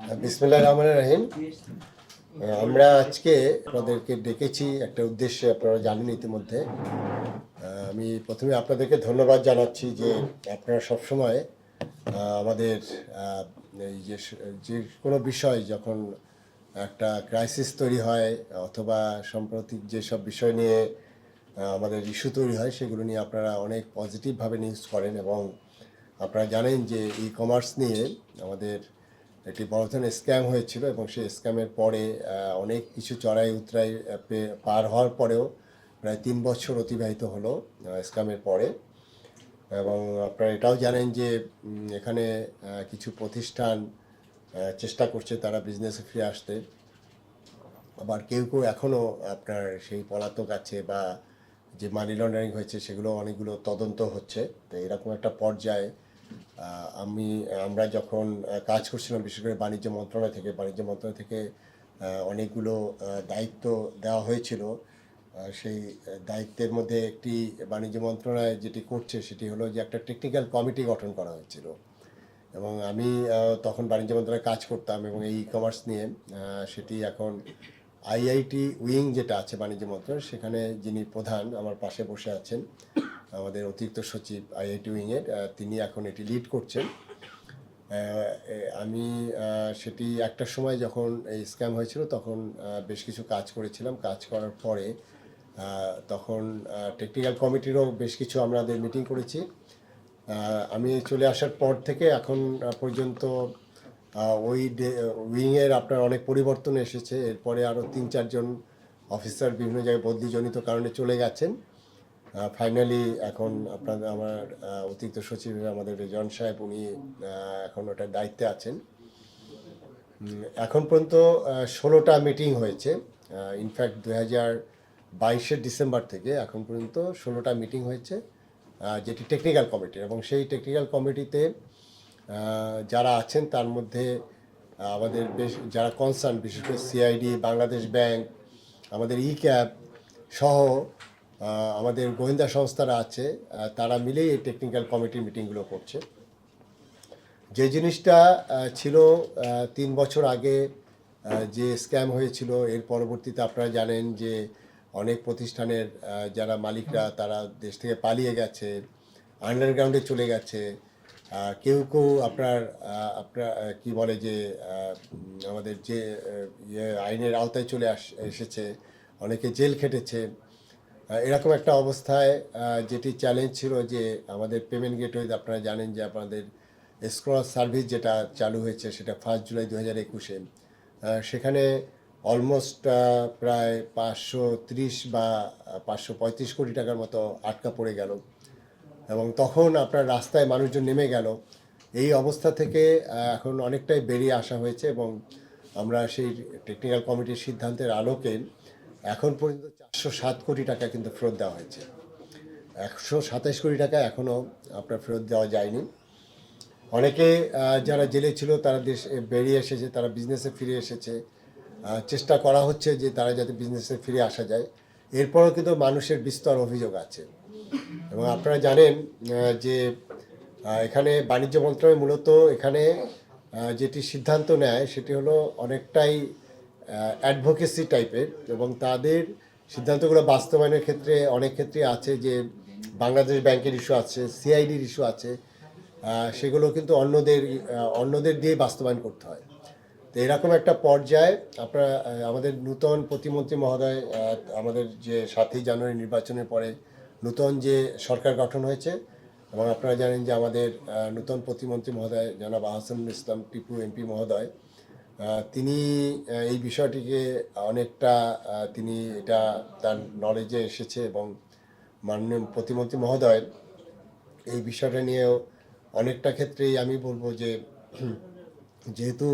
বিসমুল্লাহ রহমান রাহিম। আমরা আজকে আপনাদেরকে ডেকেছি একটা উদ্দেশ্যে, আপনারা জানেন ইতিমধ্যে। আমি প্রথমে আপনাদেরকে ধন্যবাদ জানাচ্ছি যে আপনারা সবসময় আমাদের এই যে যে কোনো বিষয় যখন একটা ক্রাইসিস তৈরি হয়, অথবা সাম্প্রতিক যেসব বিষয় নিয়ে আমাদের ইস্যু তৈরি হয়, সেগুলো নিয়ে আপনারা অনেক পজিটিভভাবে নিউজ করেন এবং আপনারা জানেন যে ই কমার্স নিয়ে আমাদের একটি বড় ধরনের স্ক্যাম হয়েছিল এবং সেই স্ক্যামের পরে অনেক কিছু চড়াই উতরাই পার হওয়ার পরেও প্রায় তিন বছর অতিবাহিত হলো স্ক্যামের পরে। এবং আপনারা এটাও জানেন যে এখানে কিছু প্রতিষ্ঠান চেষ্টা করছে তারা বিজনেসে ফিরে আসতে। আবার কেউ কেউ এখনও আপনার সেই পলাতক আছে বা যে মানি লন্ডারিং হয়েছে, সেগুলো অনেকগুলো তদন্ত হচ্ছে। তো এরকম একটা পর্যায়ে আমি, আমরা যখন কাজ করছিলাম বিশেষ করে বাণিজ্য মন্ত্রণালয় থেকে, বাণিজ্য মন্ত্রণালয় থেকে অনেকগুলো দায়িত্ব দেওয়া হয়েছিল। সেই দায়িত্বের মধ্যে একটি বাণিজ্য মন্ত্রণালয় যেটি করছে সেটি হলো যে একটা টেকনিক্যাল কমিটি গঠন করা হয়েছিল। এবং আমি তখন বাণিজ্য মন্ত্রণালয়ে কাজ করতাম এবং এই ই কমার্স নিয়ে সেটি এখন আইআইটি উইং যেটা আছে বাণিজ্য মন্ত্রণালয়, সেখানে যিনি প্রধান, আমার পাশে বসে আছেন আমাদের অতিরিক্ত সচিব আইআইটি উইংয়ের তিনি এখন এটি লিড করছেন। আমি সেটি একটা সময় যখন এই স্ক্যাম হয়েছিল, তখন বেশ কিছু কাজ করেছিলাম। কাজ করার পরে তখন টেকনিক্যাল কমিটিরও বেশ কিছু আমাদের মিটিং করেছি। আমি চলে আসার পর থেকে এখন পর্যন্ত ওই উইংয়ের আপনার অনেক পরিবর্তন এসেছে। এরপরে আরও তিন চারজন অফিসার বিভিন্ন জায়গায় বদলিজনিত কারণে চলে গেছেন। ফাইনালি এখন আপনাদের আমার অতিরিক্ত সচিব আমাদের রেজন সাহেব উনি এখন ওটার দায়িত্বে আছেন। এখন পর্যন্ত ষোলোটা মিটিং হয়েছে। ইনফ্যাক্ট দু হাজার বাইশের ডিসেম্বর থেকে এখন পর্যন্ত ষোলোটা মিটিং হয়েছে যেটি টেকনিক্যাল কমিটির এবং সেই টেকনিক্যাল কমিটিতে যারা আছেন, তার মধ্যে আমাদের বেশ, যারা কনসার্ন বিশেষ করে সিআইডি বাংলাদেশ ব্যাংক, আমাদের ই ক্যাব সহ আমাদের গোয়েন্দা সংস্থারা আছে তারা মিলেই এই টেকনিক্যাল কমিটির মিটিংগুলো করছে। যে জিনিসটা ছিল তিন বছর আগে যে স্ক্যাম হয়েছিল, এর পরবর্তীতে আপনারা জানেন যে অনেক প্রতিষ্ঠানের যারা মালিকরা, তারা দেশ থেকে পালিয়ে গেছে আন্ডারগ্রাউন্ডে চলে গেছে। কেউ কেউ আপনার আপনার কি বলে যে আমাদের যে ইয়ে আইনের আওতায় চলে আস, এসেছে, অনেকে জেল খেটেছে। এরকম একটা অবস্থায় যেটি চ্যালেঞ্জ ছিল যে আমাদের পেমেন্ট গেটওয়ে আপনারা জানেন যে আপনাদের স্ক্রস সার্ভিস যেটা চালু হয়েছে সেটা ফার্স্ট জুলাই দু হাজার একুশে সেখানে অলমোস্ট প্রায় পাঁচশো ত্রিশ বা পাঁচশো পঁয়ত্রিশ কোটি টাকার মতো আটকা পড়ে গেল। এবং তখন আপনার রাস্তায় মানুষজন নেমে গেল। এই অবস্থা থেকে এখন অনেকটাই বেরিয়ে আসা হয়েছে এবং আমরা সেই টেকনিক্যাল কমিটির সিদ্ধান্তের আলোকে এখন পর্যন্ত চারশো সাত কোটি টাকা কিন্তু ফেরত দেওয়া হয়েছে। একশো সাতাশ কোটি টাকা এখনও আপনার ফেরত দেওয়া যায়নি। অনেকে যারা জেলে ছিল, তারা দেশ বেরিয়ে এসেছে, তারা বিজনেসে ফিরে এসেছে। চেষ্টা করা হচ্ছে যে তারা যাতে বিজনেসে ফিরে আসা যায়। এরপরও কিন্তু মানুষের বিস্তর অভিযোগ আছে। এবং আপনারা জানেন যে এখানে বাণিজ্য মন্ত্রণালয় মূলত এখানে যেটি সিদ্ধান্ত নেয়, সেটি হলো অনেকটাই অ্যাডভোকেসি টাইপের এবং তাদের সিদ্ধান্তগুলো বাস্তবায়নের ক্ষেত্রে অনেক ক্ষেত্রে আছে যে বাংলাদেশ ব্যাংকের ইস্যু আছে সিআইডির ইস্যু আছে সেগুলো কিন্তু অন্যদের অন্যদের দিয়ে বাস্তবায়ন করতে হয়। তো এরকম একটা পর্যায়ে আপনারা আমাদের নূতন প্রতিমন্ত্রী মহোদয় আমাদের যে সাতই জানুয়ারি নির্বাচনের পরে নূতন যে সরকার গঠন হয়েছে এবং আপনারা জানেন যে আমাদের নূতন প্রতিমন্ত্রী মহোদয় জনাব আহসানুল ইসলাম টিপু এমপি মহোদয় তিনি এই বিষয়টিকে অনেকটা তিনি এটা তার নলেজে এসেছে এবং মাননীয় প্রতিমন্ত্রী মহোদয় এই বিষয়টা নিয়েও অনেকটা ক্ষেত্রেই আমি বলব যে, যেহেতু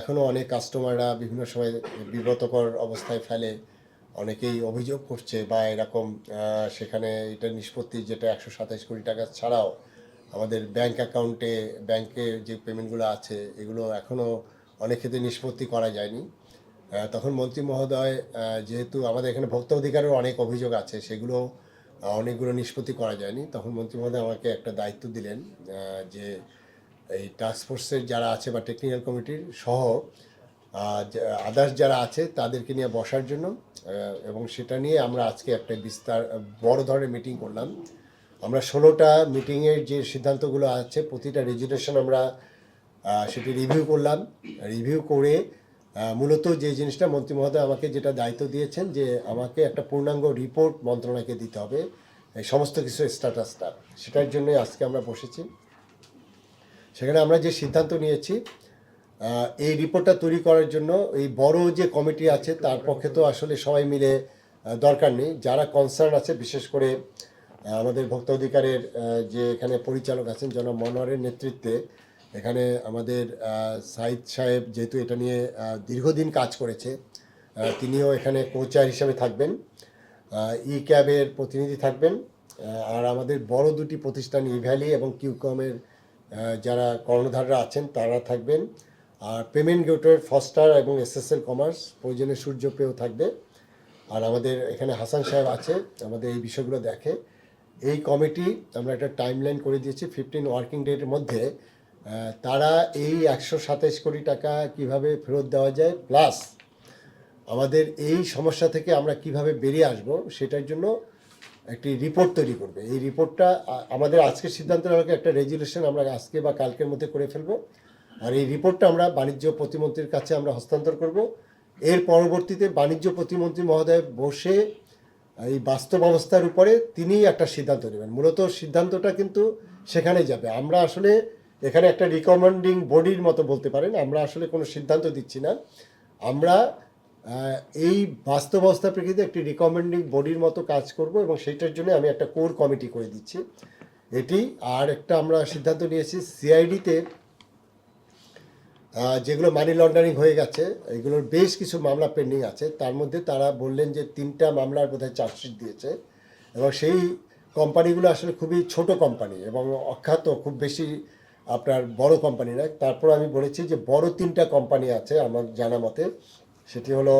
এখনও অনেক কাস্টমাররা বিভিন্ন সময় বিব্রতকর অবস্থায় ফেলে, অনেকেই অভিযোগ করছে বা এরকম সেখানে এটা নিষ্পত্তি যেটা একশো সাতাশ কোটি টাকা ছাড়াও আমাদের ব্যাংক অ্যাকাউন্টে ব্যাংকে যে পেমেন্টগুলো আছে, এগুলো এখনও অনেক ক্ষেত্রে নিষ্পত্তি করা যায়নি। তখন মন্ত্রী মহোদয় যেহেতু আমাদের এখানে ভোক্তা অধিকারের অনেক অভিযোগ আছে, সেগুলো অনেকগুলো নিষ্পত্তি করা যায়নি। তখন মন্ত্রী মহোদয় আমাকে একটা দায়িত্ব দিলেন যে এই টাস্কফোর্সের যারা আছে বা টেকনিক্যাল কমিটির সহ আদার্স যারা আছে, তাদেরকে নিয়ে বসার জন্য এবং সেটা নিয়ে আমরা আজকে একটা বিস্তার, বড় ধরনের মিটিং করলাম। আমরা ষোলোটা মিটিংয়ের যে সিদ্ধান্তগুলো আছে, প্রতিটা রেজুলেশন আমরা সেটি রিভিউ করলাম। রিভিউ করে মূলত যে জিনিসটা মন্ত্রী মহোদয় আমাকে যেটা দায়িত্ব দিয়েছেন যে আমাকে একটা পূর্ণাঙ্গ রিপোর্ট মন্ত্রণালয়কে দিতে হবে সমস্ত কিছু স্ট্যাটাসটা সেটার জন্য আজকে আমরা বসেছি। সেখানে আমরা যে সিদ্ধান্ত নিয়েছি এই রিপোর্টটা তৈরি করার জন্য এই বড় যে কমিটি আছে, তার পক্ষে তো আসলে সবাই মিলে দরকার নেই। যারা কনসার্ন আছে, বিশেষ করে আমাদের ভোক্তা অধিকারের যে এখানে পরিচালক আছেন জনাব মনোয়ারের নেতৃত্বে এখানে আমাদের সাইদ সাহেব যেহেতু এটা নিয়ে দীর্ঘদিন কাজ করেছে তিনিও এখানে কোচার হিসেবে থাকবেন ই ক্যাবের প্রতিনিধি থাকবেন আর আমাদের বড় দুটি প্রতিষ্ঠান ইভ্যালি এবং কিউকমের যারা কর্ণধাররা আছেন তারা থাকবেন, আর পেমেন্ট গেটের ফস্টার এবং এসএসএল কমার্স প্রয়োজনে সূর্য পেয়েও থাকবে, আর আমাদের এখানে হাসান সাহেব আছে, আমাদের এই বিষয়গুলো দেখে। এই কমিটি, আমরা একটা টাইম লাইন করে দিয়েছি ফিফটিন ওয়ার্কিং ডেটের মধ্যে তারা এই একশো সাতাইশ কোটি টাকা কীভাবে ফেরত দেওয়া যায়? প্লাস আমাদের এই সমস্যা থেকে আমরা কীভাবে বেরিয়ে আসব সেটার জন্য একটি রিপোর্ট তৈরি করবে। এই রিপোর্টটা আমাদের আজকের সিদ্ধান্ত নেওয়াকে একটা রেজুলেশন আমরা আজকে বা কালকের মধ্যে করে ফেলব। আর এই রিপোর্টটা আমরা বাণিজ্য প্রতিমন্ত্রীর কাছে আমরা হস্তান্তর করব। এর পরবর্তীতে বাণিজ্য প্রতিমন্ত্রী মহোদয় বসে এই বাস্তব অবস্থার উপরে তিনিই একটা সিদ্ধান্ত নেবেন। মূলত সিদ্ধান্তটা কিন্তু সেখানে যাবে। আমরা আসলে এখানে একটা রিকমেন্ডিং বডির মতো বলতে পারেন, আমরা আসলে কোনো সিদ্ধান্ত দিচ্ছি না। আমরা এই বাস্তব অবস্থা প্রেক্ষিতে একটি রিকমেন্ডিং বডির মতো কাজ করব এবং সেইটার জন্য আমি একটা কোর কমিটি করে দিচ্ছি। এটি, আর একটা আমরা সিদ্ধান্ত নিয়েছি সিআইডিতে যেগুলো মানি লন্ডারিং হয়ে গেছে, এগুলোর বেশ কিছু মামলা পেন্ডিং আছে। তার মধ্যে তারা বললেন যে তিনটা মামলার বোধহয় চার্জশিট দিয়েছে এবং সেই কোম্পানিগুলো আসলে খুবই ছোট কোম্পানি এবং অখ্যাত, খুব বেশি আপনার বড় কোম্পানি না, তারপর আমি বলেছি যে বড় তিনটা কোম্পানি আছে আমার জানা মতে। সেটি হলো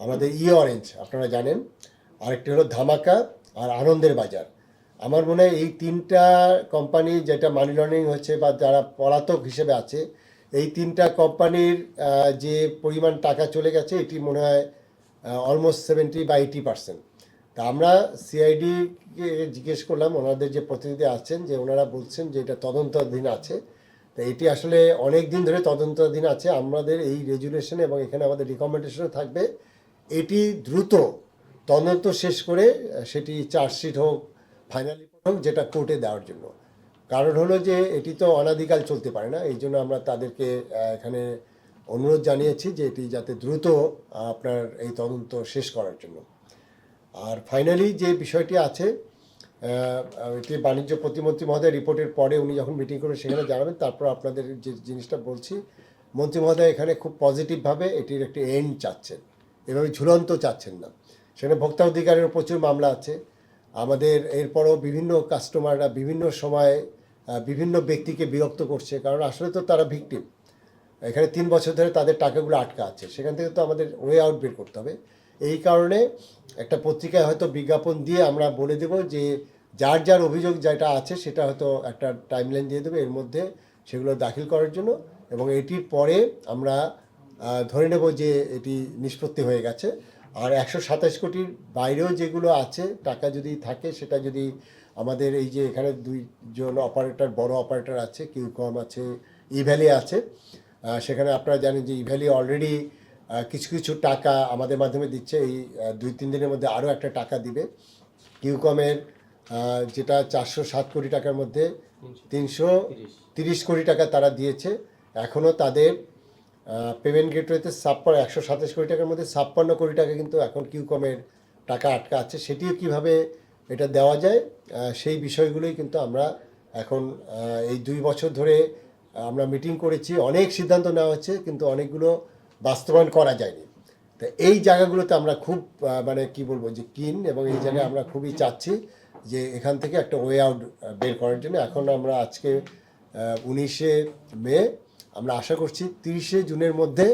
আমাদের ই অরেঞ্জ আপনারা জানেন। আরেকটি হলো ধামাকা আর আনন্দের বাজার। আমার মনে হয় এই তিনটা কোম্পানি যেটা মানি লন্ডারিং হচ্ছে বা যারা পলাতক হিসেবে আছে, এই তিনটা কোম্পানির যে পরিমাণ টাকা চলে গেছে, এটি মনে হয় অলমোস্ট সেভেন্টি বা এইটি পার্সেন্ট তা আমরা সিআইডিকে জিজ্ঞেস করলাম, ওনাদের যে প্রতিনিধি আছেন, যে ওনারা বলছেন যে এটা তদন্তাধীন আছে। তা এটি আসলে অনেক দিন ধরে তদন্তাধীন আছে। আমাদের এই রেজুলেশন এবং এখানে আমাদের রিকমেন্ডেশনও থাকবে। এটি দ্রুত তদন্ত শেষ করে, সেটি চার্জশিট হোক ফাইনালি হোক, যেটা কোর্টে দেওয়ার জন্য। কারণ হলো যে এটি তো অনাদিকাল চলতে পারে না, এই জন্য আমরা তাদেরকে এখানে অনুরোধ জানিয়েছি যে এটি যাতে দ্রুত আপনার এই তদন্ত শেষ করার জন্য। আর ফাইনালি যে বিষয়টি আছে এটি বাণিজ্য প্রতিমন্ত্রী মহোদয় রিপোর্টের পরে উনি যখন মিটিং করবেন সেখানে জানাবেন। তারপর আপনাদের যে জিনিসটা বলছি, মন্ত্রী মহোদয় এখানে খুব পজিটিভভাবে এটির একটি এন্ড চাচ্ছেন। এভাবে ঝুলন্ত চাচ্ছেন না। সেখানে ভোক্তা অধিকারের প্রচুর মামলা আছে। আমাদের এরপরও বিভিন্ন কাস্টমাররা বিভিন্ন সময়ে বিভিন্ন ব্যক্তিকে বিরক্ত করছে, কারণ আসলে তো তারা ভিকটিম এখানে তিন বছর ধরে তাদের টাকাগুলো আটকা আছে। সেখান থেকে তো আমাদের ওয়ে আউট বের করতে হবে। এই কারণে একটা পত্রিকায় হয়তো বিজ্ঞাপন দিয়ে আমরা বলে দেব যে যার যার অভিযোগ যেটা আছে সেটা হয়তো একটা টাইমলাইন দিয়ে দেবে, এর মধ্যে সেগুলো দাখিল করার জন্য এবং এটির পরে আমরা ধরে নেব যে এটি নিষ্পত্তি হয়ে গেছে। আর একশো সাতাশ কোটির বাইরেও যেগুলো আছে, টাকা যদি থাকে সেটা যদি আমাদের এই যে এখানে দুইজন অপারেটর বড় অপারেটর আছে কিউকম আছে ইভ্যালি আছে সেখানে আপনারা জানেন যে ইভ্যালি অলরেডি কিছু কিছু টাকা আমাদের মাধ্যমে দিচ্ছে। এই দুই তিন দিনের মধ্যে আরও একটা টাকা দিবে। কিউকমের যেটা চারশো সাত কোটি টাকার মধ্যে তিনশো তিরিশ। কোটি টাকা তারা দিয়েছে। এখনও তাদের পেমেন্ট গেটওয়েতে ছাপ্পান্ন একশো সাতাশ কোটি টাকার মধ্যে ছাপ্পান্ন কোটি টাকা কিন্তু এখন কিউকমের টাকা আটকা আছে। সেটিও কীভাবে এটা দেওয়া যায় সেই বিষয়গুলোই কিন্তু আমরা এখন এই দুই বছর ধরে আমরা মিটিং করেছি। অনেক সিদ্ধান্ত নেওয়া হচ্ছে কিন্তু অনেকগুলো বাস্তবায়ন করা যায়নি। তো এই জায়গাগুলোতে আমরা খুব মানে কি বলব যে কিন এবং এই জায়গায় আমরা খুবই চাচ্ছি যে এখান থেকে একটা ওয়ে আউট বের করার জন্য। এখন আমরা আজকে উনিশে মে আমরা আশা করছি তিরিশে জুনের মধ্যে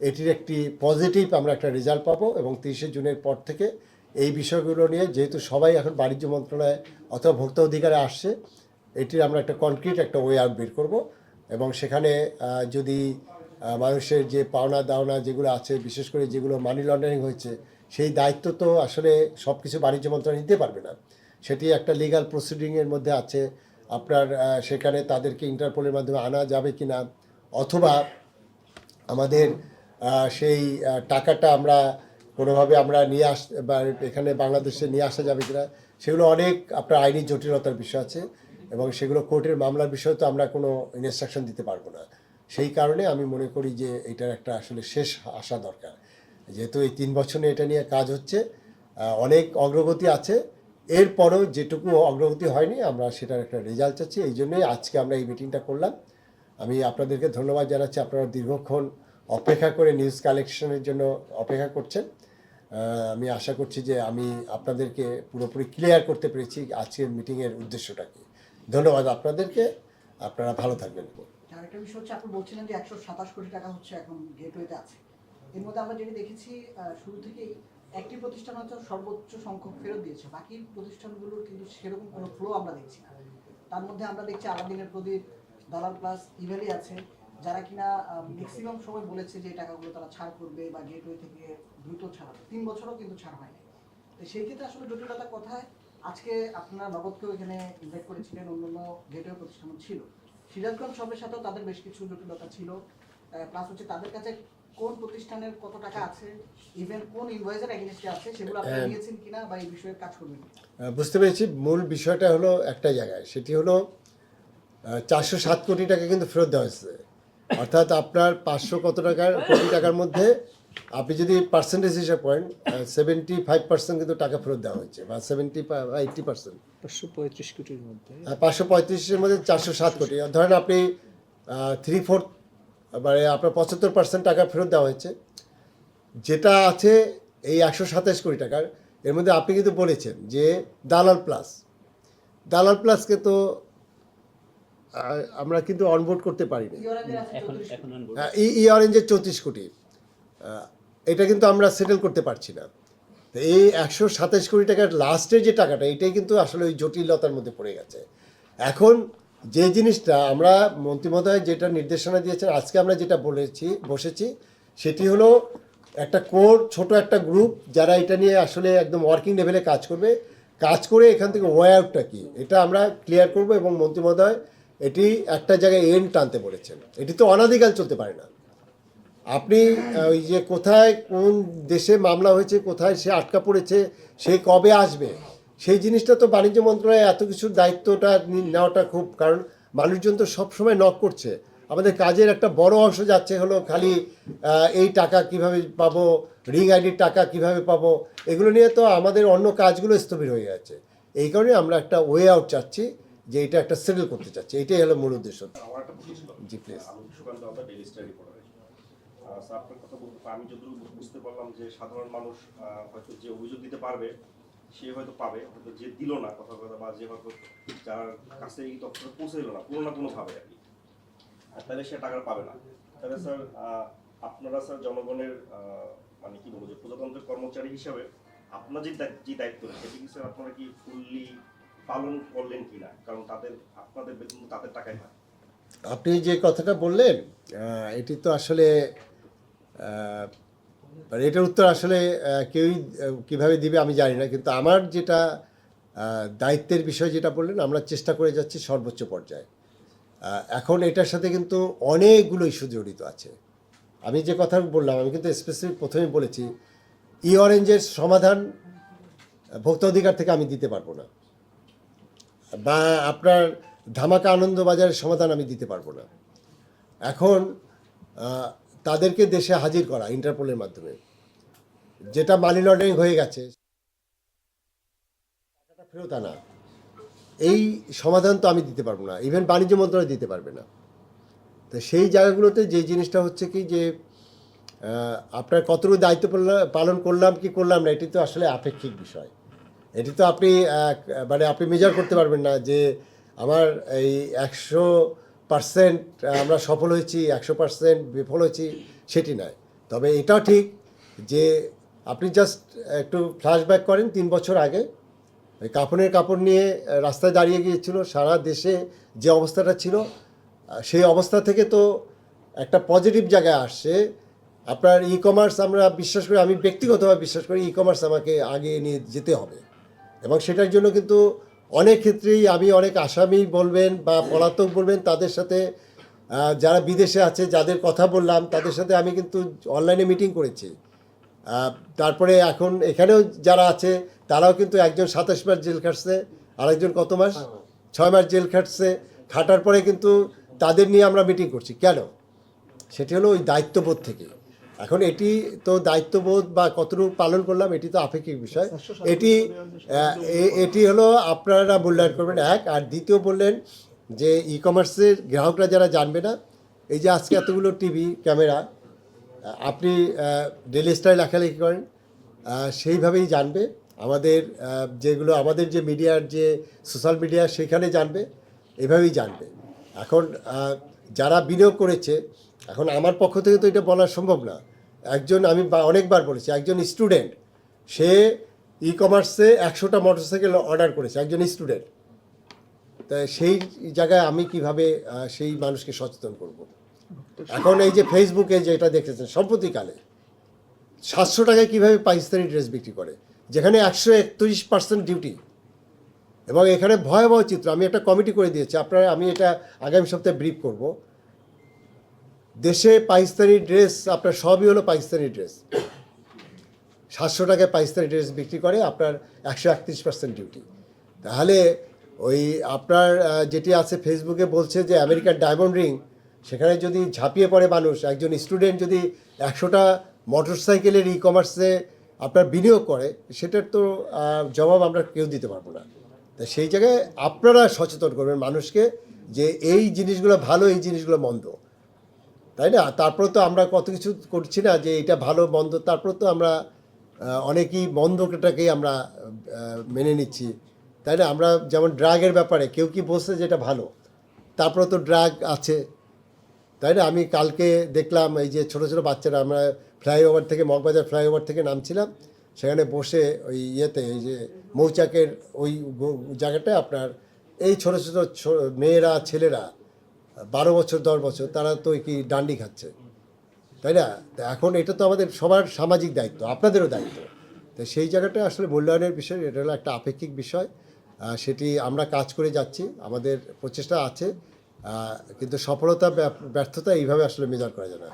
এটির একটি পজিটিভ আমরা একটা রেজাল্ট পাবো এবং তিরিশে জুনের পর থেকে এই বিষয়গুলো নিয়ে যেহেতু সবাই এখন বাণিজ্য মন্ত্রণালয় অথবা ভোক্তা অধিকারে আসছে এটির আমরা একটা কনক্রিট একটা ওয়ে আউট বের করব এবং সেখানে যদি মানুষের যে পাওনা দাওনা যেগুলো আছে, বিশেষ করে যেগুলো মানি লন্ডারিং হয়েছে, সেই দায়িত্ব তো আসলে সব কিছু বাণিজ্য মন্ত্রণালয় নিতে পারবে না। সেটি একটা লিগাল প্রসিডিংয়ের মধ্যে আছে। আপনার সেখানে তাদেরকে ইন্টারপোলের মাধ্যমে আনা যাবে কি না অথবা আমাদের সেই টাকাটা আমরা কোনোভাবে আমরা নিয়ে আস, বা এখানে বাংলাদেশে নিয়ে আসা যাবে কিনা, সেগুলো অনেক আপনার আইনি জটিলতার বিষয় আছে এবং সেগুলো কোর্টের মামলার বিষয়ে তো আমরা কোনো ইনস্ট্রাকশন দিতে পারব না। সেই কারণে আমি মনে করি যে এটার একটা আসলে শেষ আসা দরকার। যেহেতু এই তিন বছরে এটা নিয়ে কাজ হচ্ছে অনেক অগ্রগতি আছে। এরপরেও যেটুকু অগ্রগতি হয়নি, আমরা সেটার একটা রেজাল্ট চাচ্ছি। এই জন্যই আজকে আমরা এই মিটিংটা করলাম। আমি আপনাদেরকে ধন্যবাদ জানাচ্ছি আপনারা দীর্ঘক্ষণ অপেক্ষা করে নিউজ কালেকশনের জন্য অপেক্ষা করছেন। আমি আশা করছি যে আমি আপনাদেরকে পুরোপুরি ক্লিয়ার করতে পেরেছি আজকের মিটিংয়ের উদ্দেশ্যটা কি। ধন্যবাদ আপনাদেরকে। আপনারা ভালো থাকবেন। আরেকটা বিষয় হচ্ছে, আপনি বলছিলেন যে একশো সাতাশ কোটি টাকা হচ্ছে এখন গেটওয়েতে আছে। এর মধ্যে আমরা যেটি দেখেছি শুরু থেকেই একটি প্রতিষ্ঠান হয়তো সর্বোচ্চ সংখ্যক ফেরত দিয়েছে, বাকি প্রতিষ্ঠানগুলোর কিন্তু সেরকম কোনো ফ্লো আমরা দেখছি না। তার মধ্যে আমরা দেখছি আলাদিনের প্রদীপ, দালাল প্লাস ইভেলি আছে, যারা কিনা ম্যাক্সিমাম সময় বলেছে যে টাকাগুলো তারা ছাড় করবে বা গেটওয়ে থেকে দ্রুত ছাড়াবে তিন বছরও কিন্তু ছাড় হয়নি। তো সেই ক্ষেত্রে আসলে জটিলতা কোথায় আজকে আপনারা নগদকেও এখানে ইনভাইট করেছিলেন, অন্যান্য গেটওয়ে প্রতিষ্ঠানও ছিল। সিরাজগঞ্জ সবের সাথেও তাদের বেশ কিছু জটিলতা ছিল। প্লাস হচ্ছে তাদের কাছে কোন প্রতিষ্ঠানের কত টাকা আছে ইভেন কোন ইনভয়েসের এগেনস্টে আছে সেগুলো আপনারা হ্যাঁ। নিয়েছেন কিনা বা এই বিষয়ে কাজ করবেন বুঝতে পেরেছি। মূল বিষয়টা হলো একটা জায়গায়। সেটি হলো চারশো সাত কোটি টাকা কিন্তু ফেরত দেওয়া হয়েছে। অর্থাৎ আপনার পাঁচশো কত টাকার কোটি টাকার মধ্যে আপনি যদি পার্সেন্টেজ হিসাব করেন সেভেন্টি ফাইভ পার্সেন্ট কিন্তু টাকা ফেরত দেওয়া হয়েছে বা সেভেন্টি এইটটি পার্সেন্ট পাঁচশো পঁয়ত্রিশ কোটির মধ্যে। পাঁচশো পঁয়ত্রিশের মধ্যে চারশো সাত কোটি। ধরেন আপনি থ্রি ফোর্থ মানে আপনার পঁচাত্তর পার্সেন্ট টাকা ফেরত দেওয়া হয়েছে যেটা আছে এই একশো সাতাশ কোটি টাকার। এর মধ্যে আপনি কিন্তু বলেছেন যে দালাল প্লাস দালাল প্লাসকে তো আমরা কিন্তু অনবোর্ড করতে পারিনি। ইউরানের আছে এখন 34 এখন আনব ই ই অরেঞ্জের চৌত্রিশ কোটি। আহ, এটা কিন্তু আমরা সেটেল করতে পারছি না। এই একশো সাতাশ কোটি টাকার লাস্টের যে টাকাটা, এটাই কিন্তু আসলে ওই জটিলতার মধ্যে পড়ে গেছে। এখন যে জিনিসটা আমরা মন্ত্রী যেটা নির্দেশনা দিয়েছেন, আজকে আমরা যেটা বলেছি, বসেছি, সেটি হলো একটা কোর, ছোট একটা গ্রুপ যারা এটা নিয়ে আসলে একদম ওয়ার্কিং লেভেলে কাজ করবে। কাজ করে এখান থেকে ওয়ে আউটটা কি? এটা আমরা ক্লিয়ার করব এবং মন্ত্রী এটি একটা জায়গায় এন্ড টানতে বলেছেন। এটি তো অনাদিকাল চলতে পারে না। আপনি ওই যে কোথায় কোন দেশে মামলা হয়েছে কোথায় সে আটকা পড়েছে সে কবে আসবে? সেই জিনিসটা তো বাণিজ্য মন্ত্রণালয়ে এত কিছুর দায়িত্বটা নেওয়াটা খুব কারণ মানুষজন তো সবসময় নক করছে। আমাদের কাজের একটা বড় অংশ যাচ্ছে হলো খালি এই টাকা কীভাবে পাবো রিং আইডির টাকা কীভাবে পাবো এগুলো নিয়ে তো আমাদের অন্য কাজগুলো স্থবির হয়ে যাচ্ছে এই কারণে আমরা একটা ওয়ে আউট চাচ্ছি যে এটা একটা সেটেল করতে চাচ্ছি। এটাই হলো মূল উদ্দেশ্য। জি, please. আপনার কথা বলতে আমি যতটুকু বুঝতে পারলাম যে সাধারণ মানুষ হয়তো যে অভিযোগ দিতে পারবে, সে হয়তো পাবে, হয়তো যে দিল না কথা কথা বা যে হয়তো যার কাছে এই তথ্যটা পৌঁছে দিল না, কোনো না কোনো ভাবে আর কি। তাহলে সে টাকা পাবে না। তাহলে স্যার আপনারা স্যার জনগণের মানে কি বলব যে প্রজাতন্ত্রের কর্মচারী হিসাবে আপনার যে যে দায়িত্ব সেটি কি স্যার আপনারা কি ফুললি পালন করলেন কিনা? কারণ তাদের, আপনাদের বেতন তাদের টাকায় হয়। আপনি যে কথাটা বললেন এটি তো আসলে মানে এটার উত্তর আসলে কেউই কীভাবে দিবে আমি জানি না, কিন্তু আমার যেটা দায়িত্বের বিষয় যেটা বললেন, আমরা চেষ্টা করে যাচ্ছি সর্বোচ্চ পর্যায়ে। এখন এটার সাথে কিন্তু অনেকগুলো ইস্যু জড়িত আছে। আমি যে কথা বললাম, আমি কিন্তু স্পেসিফিক প্রথমেই বলেছি, ই অরেঞ্জের সমাধান ভোক্তা অধিকার থেকে আমি দিতে পারব না। বা আপনার ধামাকা আনন্দ বাজারের সমাধান আমি দিতে পারব না। এখন তাদেরকে দেশে হাজির করা ইন্টারপোলের মাধ্যমে। যেটা মানি লন্ডারিং হয়ে গেছে। ফেরত আনা। এই সমাধান তো আমি দিতে পারব না। ইভেন বাণিজ্য মন্ত্রণালয় দিতে পারবে না। তো সেই জায়গাগুলোতে যে জিনিসটা হচ্ছে কি যে আপনার কতটুকু দায়িত্ব পালন- করলাম কি করলাম না, এটি তো আসলে আপেক্ষিক বিষয়। এটি তো আপনি মানে আপনি মেজার করতে পারবেন না যে আমার এই একশো পার্সেন্ট আমরা সফল হয়েছি, একশো পার্সেন্ট বিফল হয়েছি, সেটি নয়। তবে এটাও ঠিক যে আপনি জাস্ট একটু ফ্ল্যাশব্যাক করেন, তিন বছর আগে ওই কাপড়ের কাপড় নিয়ে রাস্তায় দাঁড়িয়ে গিয়েছিল, সারা দেশে যে অবস্থাটা ছিল সেই অবস্থা থেকে তো একটা পজিটিভ জায়গায় আসছে। আপনার ই কমার্স আমরা বিশ্বাস করি, আমি ব্যক্তিগতভাবে বিশ্বাস করি ই কমার্স আমাকে আগে নিয়ে যেতে হবে। এবং সেটার জন্য কিন্তু অনেক ক্ষেত্রেই আমি অনেক আসামি বলবেন বা পলাতক বলবেন তাদের সাথে যারা বিদেশে আছে যাদের কথা বললাম তাদের সাথে আমি কিন্তু অনলাইনে মিটিং করেছি। তারপরে এখন এখানেও যারা আছে তারাও কিন্তু একজন সাতাশ মাস জেল খাটছে আরেকজন কত মাস? ছয় মাস। জেল খাটছে খাটার পরে কিন্তু তাদের নিয়ে আমরা মিটিং করছি। কেন? সেটি হলো ওই দায়িত্ববোধ থেকে। এখন এটি তো দায়িত্ববোধ বা কতটুকু পালন করলাম এটি তো আপেক্ষিক বিষয়। এটি এ- এটি হলো আপনারা মূল্যায়ন করবেন এক। আর দ্বিতীয় বললেন যে ই কমার্সের গ্রাহকরা যারা জানবে না এই যে আজকে এতগুলো টিভি ক্যামেরা আপনি ডেলি স্টাইল লেখালেখি করেন সেইভাবেই জানবে। আমাদের যেগুলো আমাদের যে মিডিয়ার যে সোশ্যাল মিডিয়া সেখানে জানবে এভাবেই জানবে। এখন যারা বিনিয়োগ করেছে এখন আমার পক্ষ থেকে তো এটা বলা সম্ভব না। একজন আমি অনেকবার বলেছি, একজন স্টুডেন্ট, সে ই কমার্সে একশোটা মোটরসাইকেল অর্ডার করেছে, একজন স্টুডেন্ট। তা সেই জায়গায় আমি কীভাবে সেই মানুষকে সচেতন করব? এখন এই যে ফেসবুকে যেটা দেখেছেন সম্প্রতিকালে সাতশো টাকায় কীভাবে পাকিস্তানি ড্রেস বিক্রি করে? যেখানে একশো একত্রিশ পার্সেন্ট ডিউটি এবং এখানে ভয়াবহ চিত্র, আমি একটা কমিটি করে দিয়েছি, আপনারা, আমি এটা আগামী সপ্তাহে ব্রিফ করব। দেশে পাকিস্তানি ড্রেস, আপনার সবই হলো পাকিস্তানি ড্রেস। সাতশো টাকায় পাকিস্তানি ড্রেস বিক্রি করে, আপনার একশো একত্রিশ পার্সেন্ট ডিউটি তাহলে ওই আপনার যেটি আছে ফেসবুকে বলছে যে আমেরিকার ডায়মন্ড রিং সেখানে যদি ঝাঁপিয়ে পড়ে মানুষ, একজন স্টুডেন্ট যদি একশোটা মোটর সাইকেলের ই কমার্সে আপনার বিনিয়োগ করে, সেটার তো জবাব আমরা কেউ দিতে পারব না। তা সেই জায়গায় আপনারা সচেতন করবেন মানুষকে যে এই জিনিসগুলো ভালো, এই জিনিসগুলো মন্দ। তাই না? তারপরে তো আমরা কত কিছু করছি না যে এটা ভালো, মন্দ, তারপর তো আমরা অনেকেই মন্দটাকেই আমরা মেনে নিচ্ছি। তাই না? আমরা যেমন ড্রাগের ব্যাপারে কেউ কি বলছে যে এটা ভালো, তারপরে তো ড্রাগ আছে। তাই না? আমি কালকে দেখলাম এই যে ছোটো ছোটো বাচ্চারা, আমরা ফ্লাইওভার থেকে, মগবাজার ফ্লাইওভার থেকে নামছিলাম, সেখানে বসে ওই ইয়েতে, এই যে মৌচাকের ওই জায়গাটায় আপনার, এই ছোটো ছোটো মেয়েরা, ছেলেরা বারো বছর, দশ বছর তারা তো কি ডান্ডি খাচ্ছে। তাই না? এখন এটা তো আমাদের সবার সামাজিক দায়িত্ব, আপনাদেরও দায়িত্ব। তো সেই জায়গাটা আসলে মূল্যায়নের বিষয়, এটা হলো একটা আপেক্ষিক বিষয়। সেটি আমরা কাজ করে যাচ্ছি, আমাদের প্রচেষ্টা আছে কিন্তু সফলতা ব্যর্থ- ব্যর্থতা এইভাবে আসলে মেজার করা যায় না।